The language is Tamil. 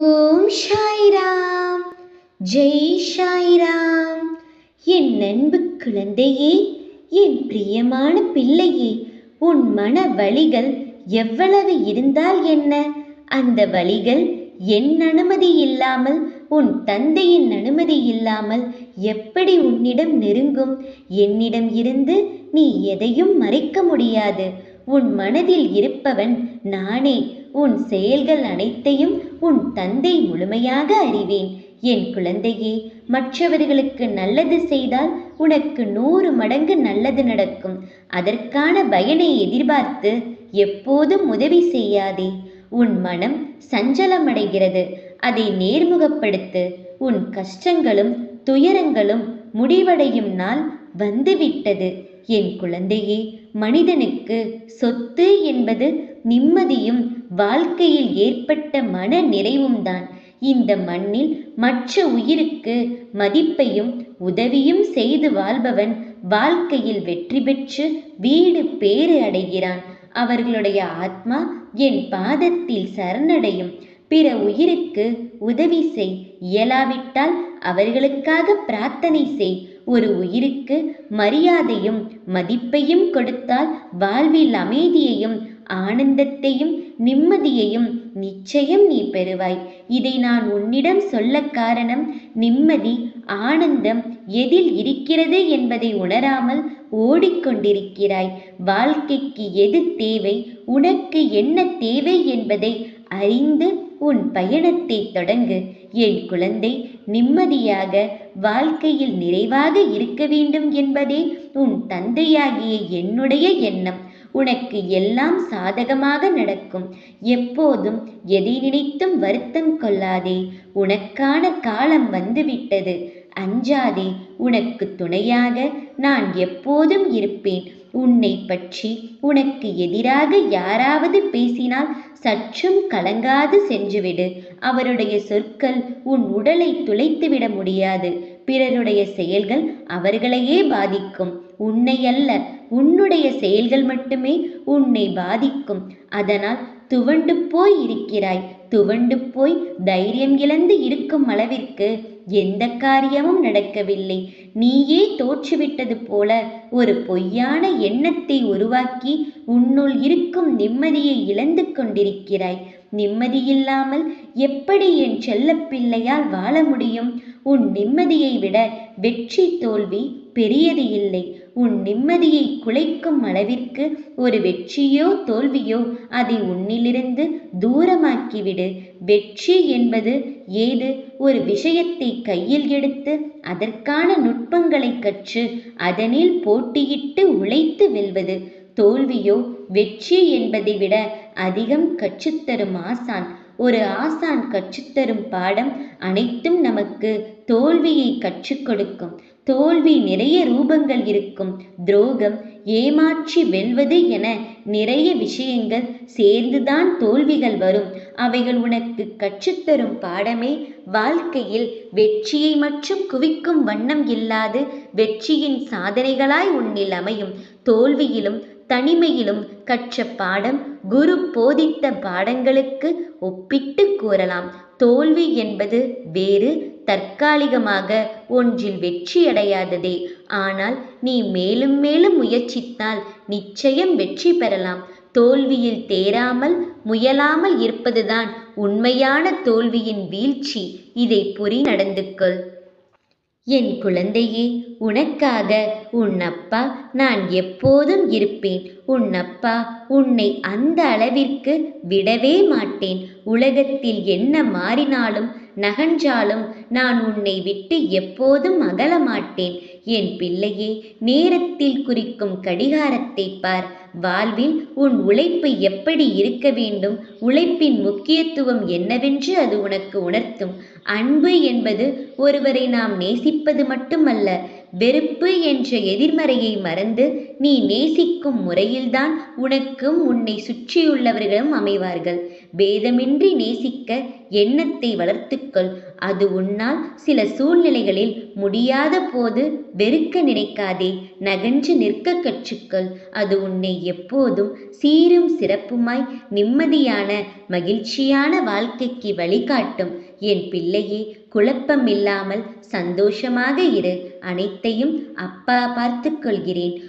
ஓம் ஷாயிராம் ஜெய் சாய்ராம். என் அன்பு குழந்தையே என் பிரியமான பிள்ளையே உன் மன வழிகள் எவ்வளவு இருந்தால் என்ன? அந்த வழிகள் என் அனுமதி இல்லாமல் உன் தந்தையின் அனுமதி இல்லாமல் எப்படி உன்னிடம் நெருங்கும்? என்னிடம் இருந்து நீ எதையும் மறைக்க முடியாது. உன் மனதில் இருப்பவன் நானே. உன் செயல்கள் அனைத்தையும் உன் தந்தை முழுமையாக அறிவேன். என் குழந்தையே மற்றவர்களுக்கு நல்லது செய்தால் உனக்கு நூறு மடங்கு நல்லது நடக்கும். அதற்கான பயனை எதிர்பார்த்து எப்போதும் உதவி செய்யாதே. உன் மனம் சஞ்சலமடைகிறது. அதை நேர்முகப்படுத்து. உன் கஷ்டங்களும் துயரங்களும் முடிவடையும் நாள் வந்துவிட்டது. என் குழந்தையே மனிதனுக்கு சொத்து என்பது நிம்மதியும் வாழ்க்கையில் ஏற்பட்ட மன நிறைவும் தான். இந்த மண்ணில் மற்ற உயிருக்கு மதிப்பையும் உதவியும் செய்து வாழ்பவன் வாழ்க்கையில் வெற்றி பெற்று வீடு பேறு அடைகிறான். அவர்களுடைய ஆத்மா என் பாதத்தில் சரணடையும். பிற உயிருக்கு உதவி செய். இயலாவிட்டால் அவர்களுக்காக பிரார்த்தனை செய். ஒரு உயிருக்கு மரியாதையும் மதிப்பையும் கொடுத்தால் வாழ்வில் அமைதியையும் ஆனந்தத்தையும் நிம்மதியையும் நிச்சயம் நீ பெறுவாய். இதை நான் உன்னிடம் சொல்ல காரணம் நிம்மதி ஆனந்தம் எதில் இருக்கிறது என்பதை உணராமல் ஓடிக்கொண்டிருக்கிறாய். வாழ்க்கைக்கு எது தேவை உனக்கு என்ன தேவை என்பதை அறிந்து உன் பயணத்தை தொடங்கு. என் குழந்தை நிம்மதியாக வாழ்க்கையில் நிறைவாக இருக்க வேண்டும் என்பதே உன் தந்தையாகிய என்னுடைய எண்ணம். உனக்கு எல்லாம் சாதகமாக நடக்கும். எப்போதும் எதை நினைத்தும் வருத்தம் கொள்ளாதே. உனக்கான காலம் வந்துவிட்டது. அஞ்சாதே உனக்கு துணையாக நான் எப்போதும் இருப்பேன். உன்னை பற்றி உனக்கு எதிராக யாராவது பேசினால் சற்றும் கலங்காது சென்றுவிடு. அவருடைய சொற்கள் உன் உடலை துளைத்துவிட முடியாது. பிறருடைய செயல்கள் அவர்களையே பாதிக்கும். உன்னை அல்ல உன்னுடைய செயல்கள் மட்டுமே உன்னை பாதிக்கும். அதனால் துவண்டு போய் இருக்கிறாய். துவண்டு போய் தைரியம் இழந்து இருக்கும் அளவிற்கு எந்த காரியமும் நடக்கவில்லை. நீயே தோற்றுவிட்டது போல ஒரு பொய்யான எண்ணத்தை உருவாக்கி உன்னுள் இருக்கும் நிம்மதியை இழந்து கொண்டிருக்கிறாய். நிம்மதியில்லாமல் எப்படி என் செல்லப்பிள்ளையால் வாழ முடியும்? உன் நிம்மதியை விட வெற்றி தோல்வி பெரியது இல்லை. உன் நிம்மதியை குலைக்கும் அளவிற்கு ஒரு வெற்றியோ தோல்வியோ அதை உன்னிலிருந்து தூரமாக்கிவிடு. வெற்றி என்பது ஏது? ஒரு விஷயத்தை கையில் எடுத்து அதற்கான நுட்பங்களை கற்று அதனில் போட்டியிட்டு உழைத்து வெல்வது. தோல்வியோ வெற்றி என்பதை விட அதிகம் கற்றுத்தரும் ஆசான். ஒரு ஆசான் கற்றுத்தரும் பாடம் அனைத்தும் நமக்கு தோல்வியை கற்றுக் கொடுக்கும். தோல்வி நிறைய ரூபங்கள் இருக்கும். துரோகம் ஏமாற்றி வெல்வது என நிறைய விஷயங்கள் சேர்ந்துதான் தோல்விகள் வரும். அவைகள் உனக்கு கற்றுத்தரும் பாடமே. வாழ்க்கையில் வெற்றியை மற்றும் குவிக்கும் வண்ணம் இல்லாது வெற்றியின் சாதனைகளாய் உன்னில் அமையும். தோல்வியிலும் தனிமையிலும் கற்ற பாடம் குரு போதித்த பாடங்களுக்கு ஒப்பிட்டு கூறலாம். தோல்வி என்பது வேறு தற்காலிகமாக ஒன்றில் வெற்றியடையாததே ஆனால் நீ மேலும் மேலும் முயற்சித்தால் நிச்சயம் வெற்றி பெறலாம். தோல்வியில் தேராமல் முயலாமல் இருப்பதுதான் உண்மையான தோல்வியின் வீழ்ச்சி. இதை புரி நடந்து கொள் என் குழந்தையே உனக்காக உன் அப்பா நான் எப்போதும் இருப்பேன். உன் அப்பா உன்னை அந்த அளவிற்கு விடவே மாட்டேன். உலகத்தில் என்ன மாறினாலும் நகன்றாலும் நான் உன்னை விட்டு எப்போதும் அகல மாட்டேன். என் பிள்ளையே நேரத்தில் குறிக்கும் கடிகாரத்தை பார். வாழ்வில் உன் உழைப்பு எப்படி இருக்க வேண்டும்? உழைப்பின் முக்கியத்துவம் என்னவென்று அது உனக்கு உணர்த்தும். அன்பு என்பது ஒருவரை நாம் நேசிப்பது மட்டுமல்ல வெறுப்பு என்ற எதிர்மறையை மறந்து நீ நேசிக்கும் முறையில்தான் உனக்கும் உன்னை சுற்றியுள்ளவர்களும் அமைவார்கள். பேதமின்றி நேசிக்க எண்ணத்தை வளர்த்துக்கொள். அது உன்னால் சில சூழ்நிலைகளில் முடியாத போது வெறுக்க நினைக்காதே. நகன்று நிற்க கற்றுக்கொள். அது உன்னை எப்போதும் சீரும் சிறப்புமாய் நிம்மதியான மகிழ்ச்சியான வாழ்க்கைக்கு வழிகாட்டும். என் பிள்ளையே குழப்பமில்லாமல் சந்தோஷமாக இரு. அனைத்தையும் அப்பா பார்த்து கொள்கிறேன்.